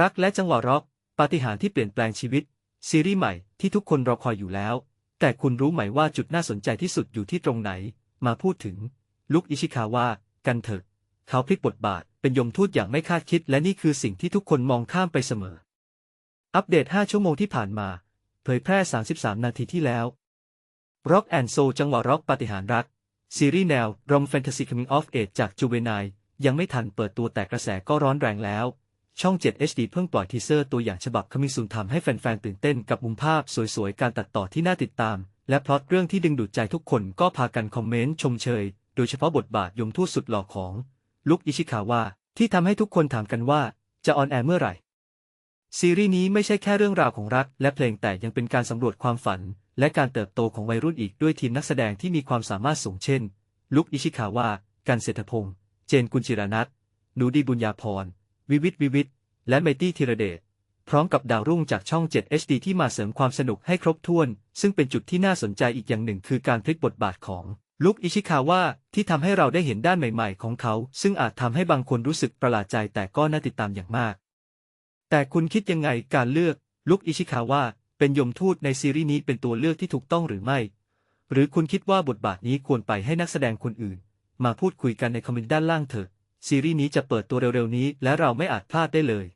รักและจังหวะร็อก ปาฏิหาริย์ที่เปลี่ยนแปลงชีวิต ซีรีส์ใหม่ที่ทุกคนรอคอยอยู่แล้ว แต่คุณรู้ไหมว่าจุดน่าสนใจที่สุดอยู่ที่ตรงไหน มาพูดถึง ลุกอิชิคาวะกันเถอะ เขาพลิกบทบาทเป็นยมทูตอย่างไม่คาดคิด และนี่คือสิ่งที่ทุกคนมองข้ามไปเสมอ อัปเดต 5 ชั่วโมงที่ผ่านมา เผยแพร่ 33 นาทีที่แล้ว Rock and Soul จังหวะร็อกปาฏิหาริย์รัก ซีรีส์แนวรอมแฟนตาซี coming of age จากจูเวนายยังไม่ทันเปิดตัวแต่กระแสก็ร้อนแรงแล้ว ช่อง 7 HD เพิ่งปล่อยทีเซอร์ตัวอย่างฉบับ coming soon ทำให้แฟนๆตื่นเต้นกับมุมภาพสวยๆ การตัดต่อที่น่าติดตาม และพล็อตเรื่องที่ดึงดูดใจทุกคนก็พากันคอมเมนต์ชมเชย โดยเฉพาะบทบาทยมทูตสุดหล่อของ ลุกอิชิคาวะที่ทำให้ทุกคนถามกันว่า จะออนแอร์เมื่อไหร่ ซีรีส์นี้ไม่ใช่แค่เรื่องราวของรัก และเพลงแต่ยังเป็นการสำรวจความฝัน และการเติบโตของวัยรุ่นอีกด้วยทีมนักแสดงที่มีความสามารถสูงเช่น ลุกอิชิคาวะกันเศรษฐพงษ์เจนกุลจิรนัทหนูดีบุญญาพร วิวิทวิวิทและไมตี้ธีรเดชพร้อมกับดาวรุ่งจากช่อง 7 HD ที่มาเสริมความสนุกให้ครบถ้วน ซึ่งเป็นจุดที่น่าสนใจอีกอย่างหนึ่งคือการพลิกบทบาทของลุกอิชิคาวะที่ทำให้เราได้เห็นด้านใหม่ๆ ของเขา ซึ่งอาจทำให้บางคนรู้สึกประหลาดใจแต่ก็น่าติดตามอย่างมาก แต่คุณคิดยังไงการเลือกลุกอิชิคาวะเป็นยมทูตในซีรีส์นี้เป็นตัวเลือกที่ถูกต้องหรือไม่ หรือคุณคิดว่าบทบาทนี้ควรไปให้นักแสดงคนอื่น มาพูดคุยกันในคอมเมนต์ด้านล่างเถอะ ซีรีส์นี้จะเปิดตัวเร็วๆนี้และเราไม่อาจพลาดได้เลย